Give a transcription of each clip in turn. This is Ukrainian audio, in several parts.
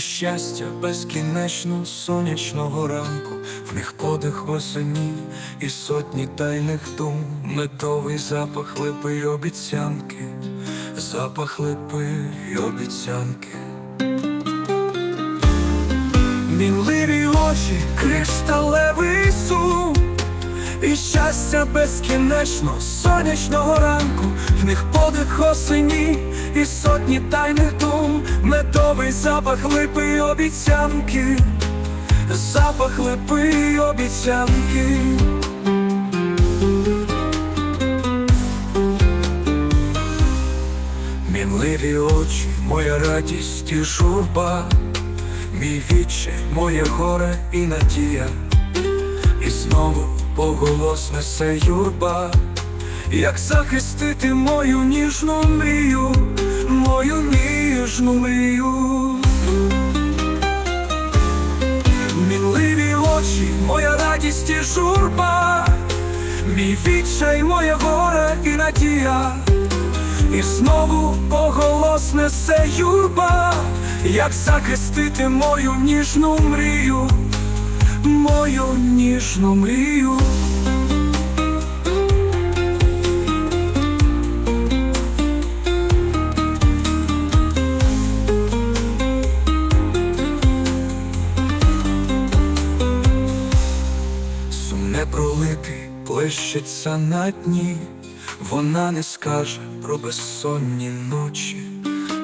щастя безкінечно сонячного ранку, в них подих осені і сотні тайних дум, медовий запах липи й обіцянки, запах липи й обіцянки. Мінливі очі, кришталевий сум. І щастя безкінечно сонячного ранку, в них подих осені і сотні тайних дум, медовий запах липи й обіцянки, запах липи й обіцянки. Мінливі очі, моя радість і журба, мій відчай, моє горе і надія, і знову поголос несе юрба, як захистити мою ніжну мрію, мою ніжну мрію. Мінливі очі, моя радість і журба, мій відчай, моє горе і надія. І знову поголос несе юрба, як захистити мою ніжну мрію, мою ніжну мрію. Сумне пролитий плещеться на дні, вона не скаже про безсонні ночі,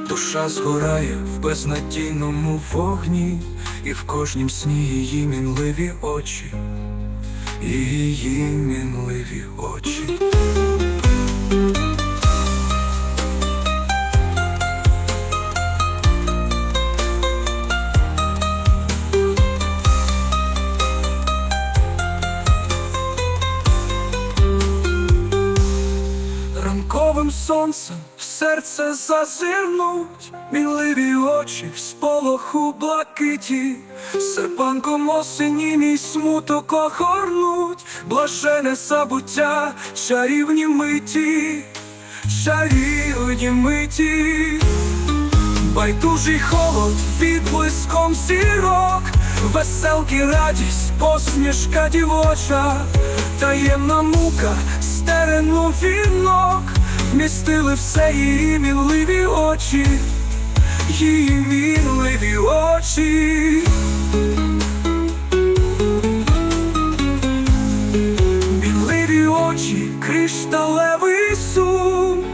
душа згорає в безнадійному вогні, і в кожнім сні її мінливі очі, її мінливі очі. Ранковим сонцем в серце зазирнуть, мінливі очі в сполоху блакиті, серпанком осені мій смуток огорнуть, блажене забуття, чарівні миті, чарівні миті, байдужий холод відблиском зірок, веселки радість, посмішка дівоча, таємна мука, стерену вінок, вмістили все її мінливі очі, її мінливі очі. Мінливі очі, кришталевий сум.